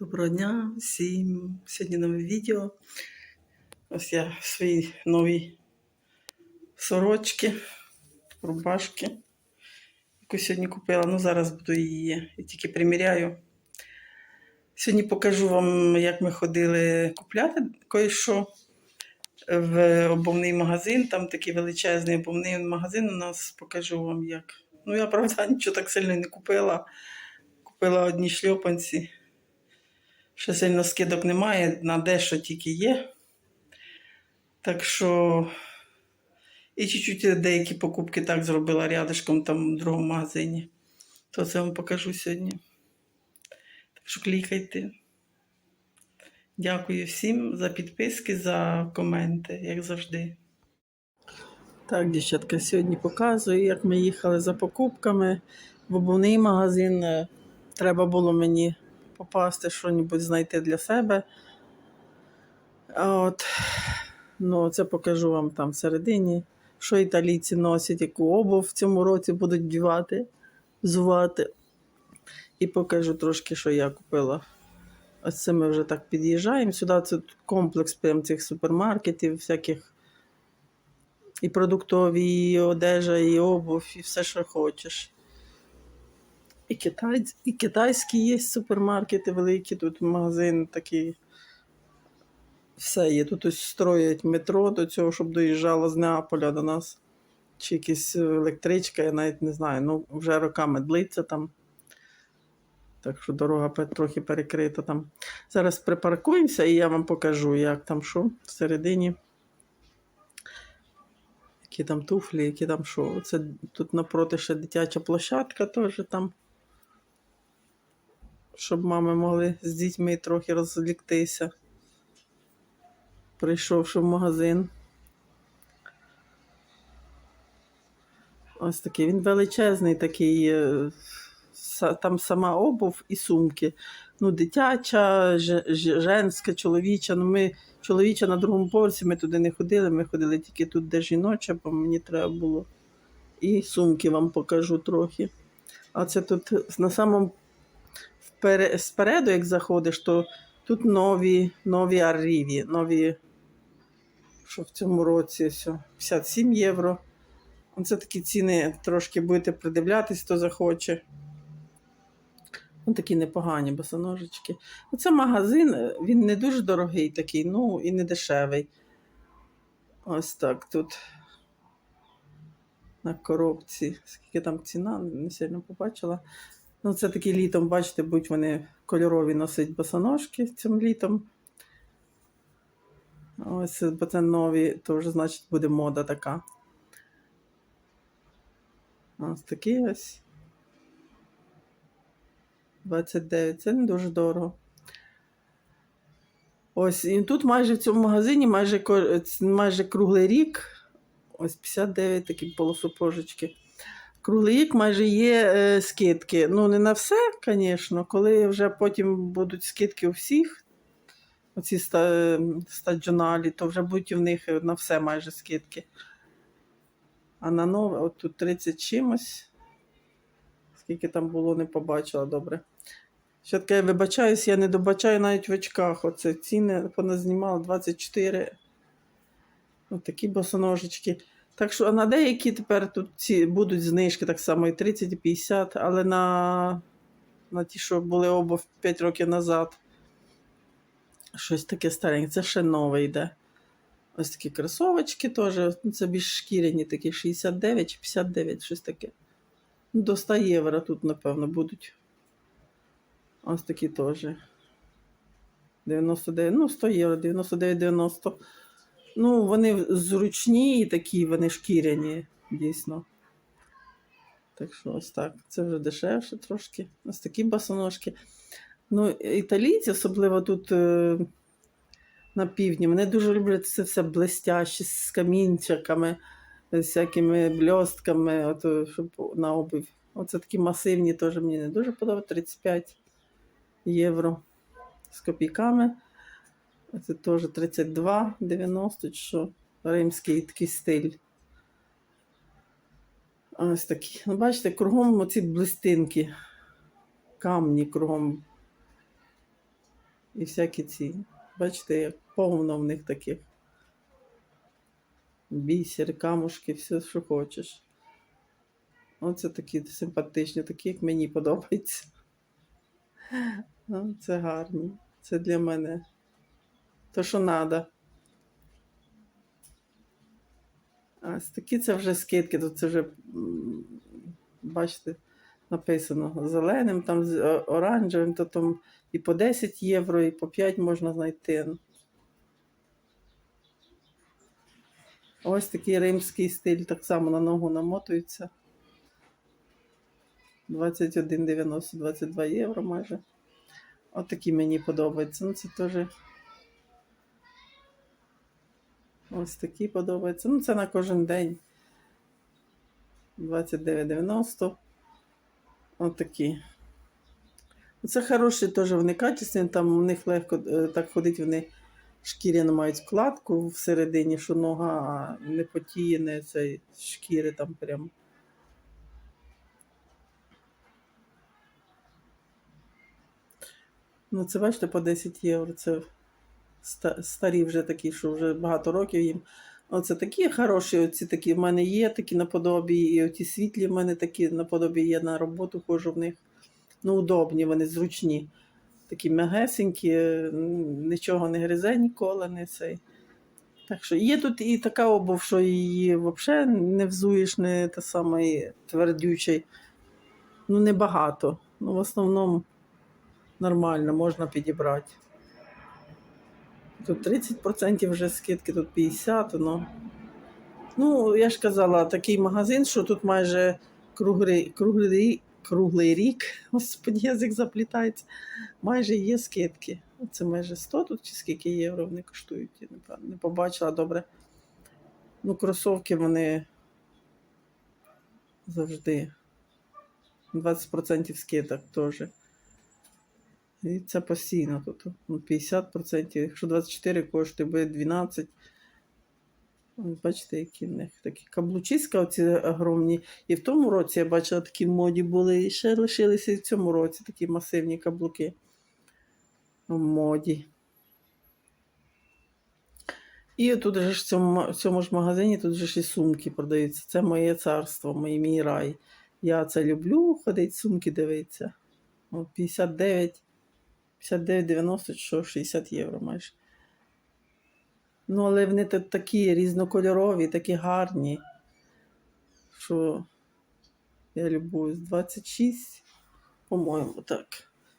Доброго дня всім. Сьогодні нове відео. Ось я в своїй новій сорочці, рубашки, яку сьогодні купила. Ну, зараз буду її і тільки приміряю. Сьогодні покажу вам, як ми ходили купляти кое-що в обувний магазин. Там такий величезний обувний магазин у нас. Покажу вам як. Ну, я, правда, нічого так сильно не купила. Купила одні шльопанці. Ще сильно скидок немає, на дещо тільки є. Так що і чуть-чуть деякі покупки так зробила рядышком там в другому магазині. То це вам покажу сьогодні. Так що клікайте. Дякую всім за підписки, за коменти, як завжди. Так, дівчатка, сьогодні показую, як ми їхали за покупками в обувний магазин. Е, Треба було мені попасти, що-небудь знайти для себе. От, ну, це покажу вам там всередині, що італійці носять, яку обув в цьому році будуть вдівати, взувати. І покажу трошки, що я купила. Ось це ми вже так під'їжджаємо. Сюди це комплекс прям цих супермаркетів, всяких і продуктові, і одежа, і обув, і все, що хочеш. І, китай, і китайські є супермаркети великі, тут магазин такий. Все є. Тут ось строять метро до цього, щоб доїжджало з Неаполя до нас. Чи якась електричка, я навіть не знаю. Ну, вже роками длиться там. Так що дорога трохи перекрита там. Зараз припаркуємося і я вам покажу, як там що всередині. Які там туфлі, які там що. Це тут напроти ще дитяча площадка теж там щоб мами могли з дітьми трохи розліктися, прийшовши в магазин. Ось такий. Він величезний такий. е, Там сама обув і сумки. Ну, дитяча, же- же- женська, чоловіча. Ну, ми чоловіча на другому поверсі, ми туди не ходили, ми ходили тільки тут, де жіноча, бо мені треба було. І сумки вам покажу трохи. А це тут на самому спереду, як заходиш, то тут нові, нові арріві, нові, що в цьому році все, 57 євро. Це такі ціни трошки будете придивлятись, хто захоче. Ну, такі непогані босоножечки. Оце магазин, він не дуже дорогий такий, ну і не дешевий. Ось так тут на коробці. Скільки там ціна, не сильно побачила. Ну, це такі літом, бачите, будь вони кольорові носить босоножки цим літом. Ось, бо це нові, то вже, значить, буде мода така. Ось такі ось. 29. Це не дуже дорого. Ось, і тут майже в цьому магазині майже, майже круглий рік. Ось 59 такі полосопожечки. Круглий майже є е, скидки. Ну, не на все, звісно. Коли вже потім будуть скидки у всіх, оці ста, стаджоналі, то вже будуть у них на все майже скидки. А на нове, от тут 30 чимось. Скільки там було, не побачила добре. Ще таке, я вибачаюсь, я не добачаю навіть в очках. Оце ціни поназнімала 24. Ось такі босоножечки. Так що на деякі тепер тут ці будуть знижки так само і 30, і 50, але на, на ті, що були обув 5 років назад. Щось таке стареньке. Це ще нове йде. Ось такі кросовочки теж. ну, Це більш шкіряні такі 69 чи 59, щось таке. Ну, До 100 євро тут, напевно, будуть. Ось такі теж. 99, ну 100 євро, 99-90. Ну, вони зручні і такі, вони шкіряні, дійсно. Так що ось так. Це вже дешевше трошки. Ось такі босоножки. Ну, італійці, особливо тут е, на півдні, вони дуже люблять це все блестяще, з камінчиками, з всякими бльостками, от, е, щоб на обувь. Оце такі масивні теж мені не дуже подобається. 35 євро з копійками. Це теж 32, 90, що римський такий стиль. Ось такі. Ну, бачите, кругом оці блистинки, камні кругом. І всякі ці. Бачите, як повно в них таких. Бісер, камушки, все, що хочеш. Оце такі симпатичні, такі, як мені подобаються. Ну, Це гарні. Це для мене. То, що треба. Ось такі це вже скидки. Тут це вже, бачите, написано зеленим, там оранжевим, то там і по 10 євро, і по 5 можна знайти. Ось такий римський стиль, так само на ногу намотується. 21,90, 22 євро майже. От такі мені подобаються. Ну, це теж. Ось такі подобаються. Ну, це на кожен день. 29,90. От такі. Це хороші теж вони качественні, там у них легко е, так ходить, вони шкіряно мають складку всередині, що нога не потіє, не цей шкіри там прям. Ну, це бачите, по 10 євро. Це старі вже такі, що вже багато років їм. Оце такі хороші, оці такі в мене є, такі наподобі, і оті світлі в мене такі наподобі є на роботу, ходжу в них. Ну, удобні, вони зручні. Такі м'ягесенькі, нічого не гризе ніколи, не цей. Так що є тут і така обув, що її взагалі не взуєш, не та сама і твердючий. Ну, небагато. Ну, в основному нормально, можна підібрати. Тут 30% вже скидки, тут 50%. Ну, ну я ж казала, такий магазин, що тут майже круглий, круглий, круглий рік, господи, язик заплітається, майже є скидки. Це майже 100 тут чи скільки євро вони коштують, я не, побачила добре. Ну, кросовки вони завжди. 20% скидок теж. І це постійно тут. Ну, 50%, якщо 24 коштує, буде 12. Ось Бачите, які в них такі каблучиська оці огромні. І в тому році я бачила такі моді були, і ще лишилися і в цьому році такі масивні каблуки в моді. І тут же ж в цьому, в цьому ж магазині тут же ж і сумки продаються. Це моє царство, мій, мій рай. Я це люблю, ходить сумки дивитися. О, 59, 59,90 що 60 євро майже. Ну, але вони такі різнокольорові, такі гарні, що я любуюсь. 26, по-моєму, так.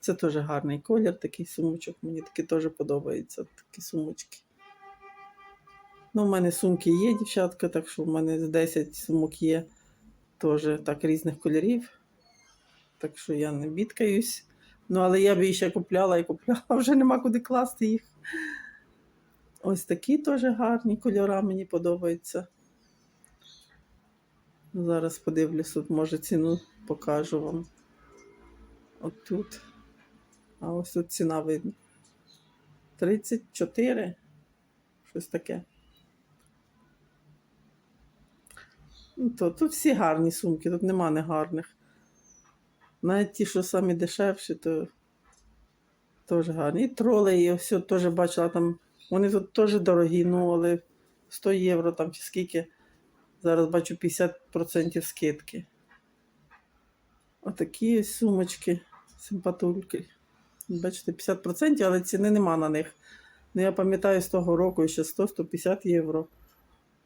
Це теж гарний колір, такий сумочок. Мені такі теж подобаються, такі сумочки. Ну, у мене сумки є, дівчатка, так що в мене з 10 сумок є теж так різних кольорів. Так що я не бідкаюсь. Ну, але я б її ще купляла і купляла, вже нема куди класти їх. Ось такі теж гарні кольори мені подобаються. Зараз подивлюсь, тут може ціну покажу вам. От тут. А ось тут ціна видно. 34. Щось таке. Ну, то, тут всі гарні сумки, тут нема негарних. Навіть ті, що самі дешевші, то теж гарні. І тролей, і все теж бачила там. Вони тут теж дорогі, ну але 100 євро там чи скільки. Зараз бачу 50% скидки. Отакі сумочки, симпатульки. Бачите, 50%, але ціни нема на них. Ну, я пам'ятаю, з того року ще 100-150 євро,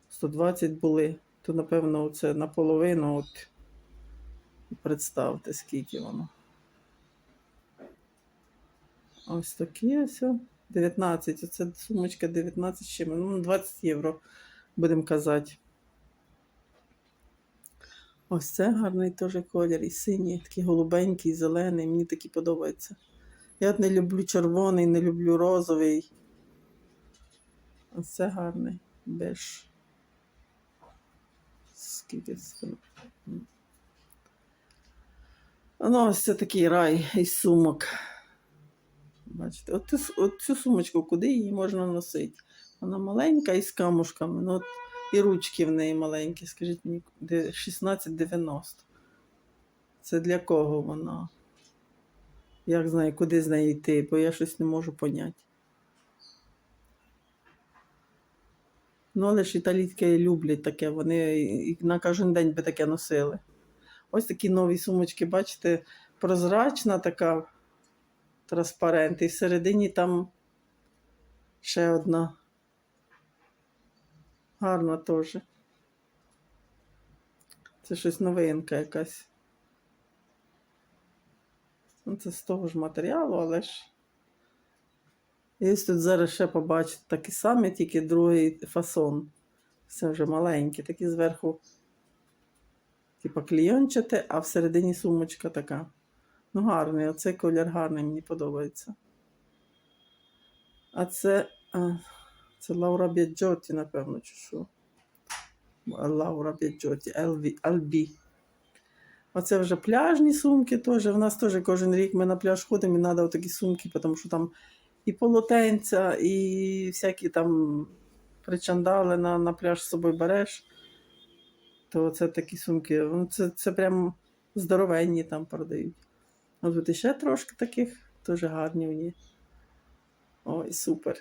120 були. То, напевно, це наполовину. От. Представте, скільки воно. Ось такі ось. 19. Оце сумочка 19 з чим. Ну, 20 євро, будемо казати. Ось це гарний теж колір. І синій, такий голубенький, зелений. Мені такі подобаються. Я не люблю червоний, не люблю розовий. Ось це гарний. Беж. Скільки це? Ну, ось це такий рай із сумок. Бачите, от, от цю сумочку, куди її можна носити? Вона маленька і з камушками. Ну, от, і ручки в неї маленькі. Скажіть мені, 16,90. Це для кого вона? Як знаю, куди з нею йти, бо я щось не можу поняти. Ну, але ж італійські люблять таке, вони на кожен день би таке носили. Ось такі нові сумочки, бачите, прозрачна така транспарент, і всередині там ще одна. Гарна теж. Це щось новинка якась. Ну, це з того ж матеріалу, але ж. Ось тут зараз ще побачите такі самі, тільки другий фасон. Все вже маленькі, такі зверху, типа клійончате, а всередині сумочка така. Ну, гарний, оцей колір гарний, мені подобається. А це, а, це Лаура Біаджоті, напевно, чи що. Лаура Біаджоті, LV, LB. Оце вже пляжні сумки теж. У нас теж кожен рік ми на пляж ходимо і треба такі сумки, тому що там і полотенця, і всякі там причандали на, на пляж з собою береш. То це такі сумки. Ну, це, це прям здоровенні там продають. От тут іще трошки таких, теж гарні вони. Ой, супер.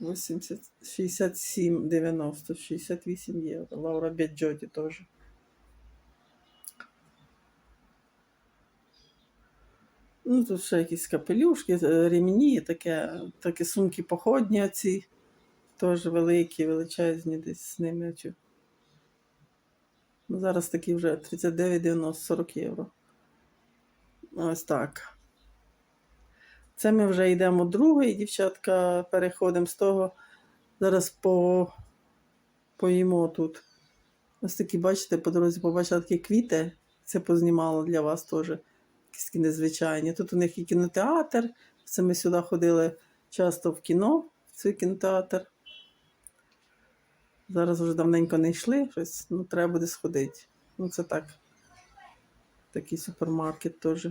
Восемьдесят, 67, 90, 68 євро. Лаура Бяджоті теж. Ну, тут ще якісь капелюшки, е, ремені, таке, такі сумки походні оці. Теж великі, величезні десь з ними. Чи... Ну, зараз такі вже 39,90 40 євро. Ось так. Це ми вже йдемо другий, дівчатка, переходимо з того. Зараз по... поїмо тут. Ось такі, бачите, по дорозі побачила такі квіти. Це познімала для вас теж. Якісь незвичайні. Тут у них і кінотеатр. Це ми сюди ходили часто в кіно, в цей кінотеатр. Зараз вже давненько не йшли, щось, ну треба буде сходити. Ну, це так. Такий супермаркет теж.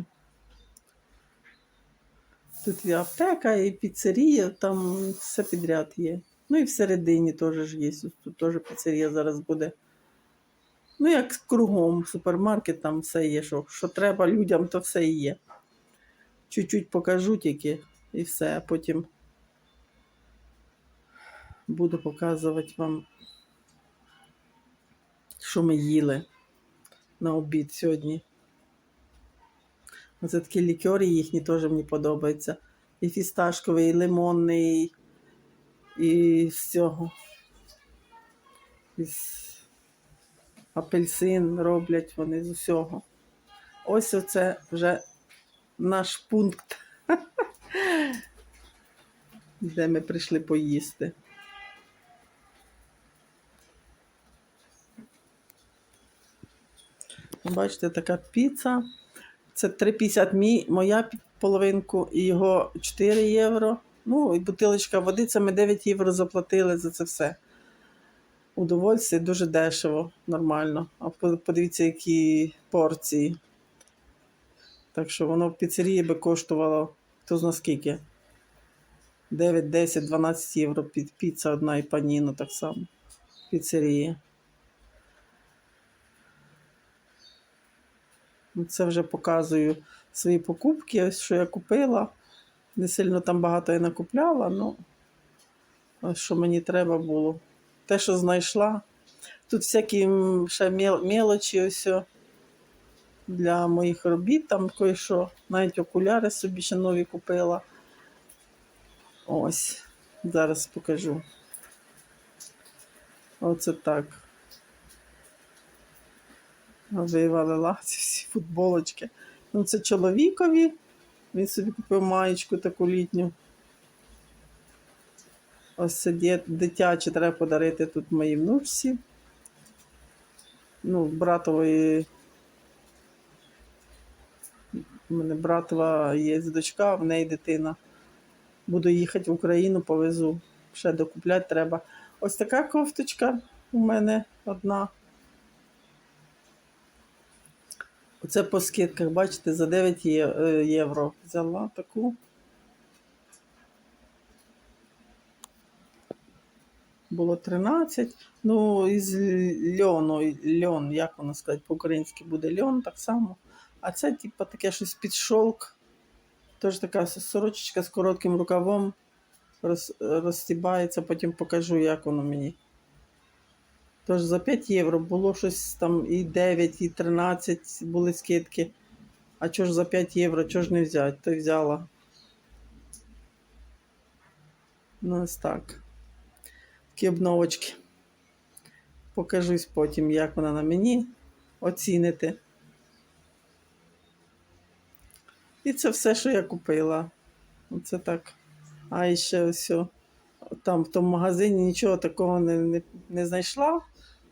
Тут і аптека, і піцерія, там все підряд є. Ну і всередині теж ж є. Тут теж піцерія зараз буде. Ну, як кругом супермаркет, там все є. Що, що треба людям, то все є. Чуть-чуть покажу тільки і все, а потім буду показувати вам, що ми їли на обід сьогодні. Оце такі лікери їхні теж мені подобаються. І фісташковий, і лимонний, і з цього. Із апельсин роблять вони з усього. Ось оце вже наш пункт, де ми прийшли поїсти. Бачите, така піца. Це 3,50 мій, моя половинку і його 4 євро. Ну, і бутилочка води, це ми 9 євро заплатили за це все. Удовольствие дуже дешево, нормально. А подивіться, які порції. Так що воно в піцерії би коштувало хто зна скільки. 9, 10, 12 євро під піца одна і паніно так само. В піцерії. Це вже показую свої покупки, ось що я купила. Не сильно там багато я накупляла, ну що мені треба було. Те, що знайшла. Тут всякі ще мел- мелочі ось для моїх робіт, там кое-що. Навіть окуляри собі ще нові купила. Ось, зараз покажу. Оце так. Вивалила ці всі футболочки. Ну, це чоловікові. Він собі купив маєчку таку літню. Ось це дитяче треба подарити тут моїй внучці. Ну, братової. У мене братова є дочка, в неї дитина. Буду їхати в Україну, повезу. Ще докупляти треба. Ось така кофточка у мене одна. Оце по скидках, бачите, за 9 е, євро взяла таку. було 13. Ну, із льону, льон, як воно сказати, по-українськи буде льон, так само. А це, типу, таке щось під шовк. Тож така сорочечка з коротким рукавом роз, розстібається, потім покажу, як воно мені. Тож за 5 євро було щось там і 9, і 13 були скидки. А чого ж за 5 євро, чого ж не взяти? То взяла. Ну, ось так. Такі обновочки. Покажусь потім, як вона на мені. Оціните. І це все, що я купила. Оце так. А ще ось. Там в тому магазині нічого такого не, не, не знайшла.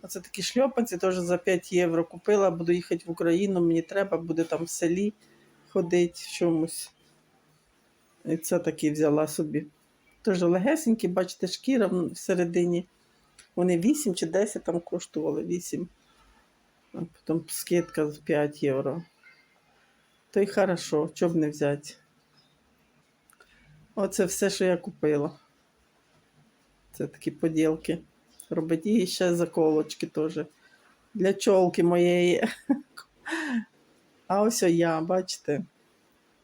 Оце такі шльопанці теж за 5 євро купила. Буду їхати в Україну, мені треба буде там в селі ходити в чомусь. І це такі взяла собі. Теж легесенькі, бачите, шкіра всередині. Вони 8 чи 10 там коштували 8. А потім скидка з 5 євро. То й хорошо, що б не взяти. Оце все, що я купила. Це такі поділки. Робить і ще заколочки теж. Для чолки моєї. А ось я, бачите?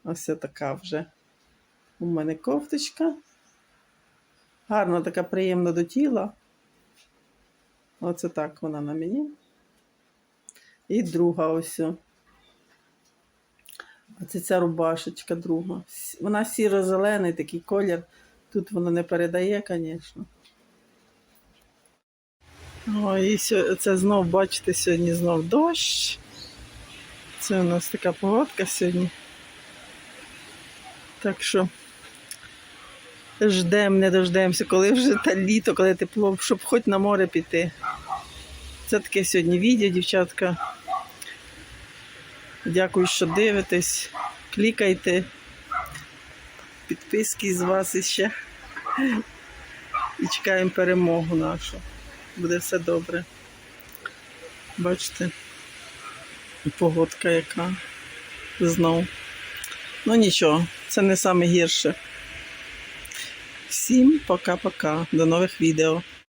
Ось така вже. У мене кофточка. Гарна така приємна до тіла. Оце так вона на мені. І друга ось. Оце ця рубашечка друга. Вона сіро-зелений такий колір. Тут воно не передає, звісно. О, і це знов, бачите, сьогодні знов дощ. Це у нас така погодка сьогодні. Так що ждемо, не дождемося, коли вже та літо, коли тепло, щоб хоч на море піти. Це таке сьогодні відео, дівчатка. Дякую, що дивитесь. Клікайте. Підписки з вас іще. І чекаємо перемогу нашу. Буде все добре. Бачите, погодка яка знов. Ну нічого, це не саме гірше. Всім пока-пока. До нових відео.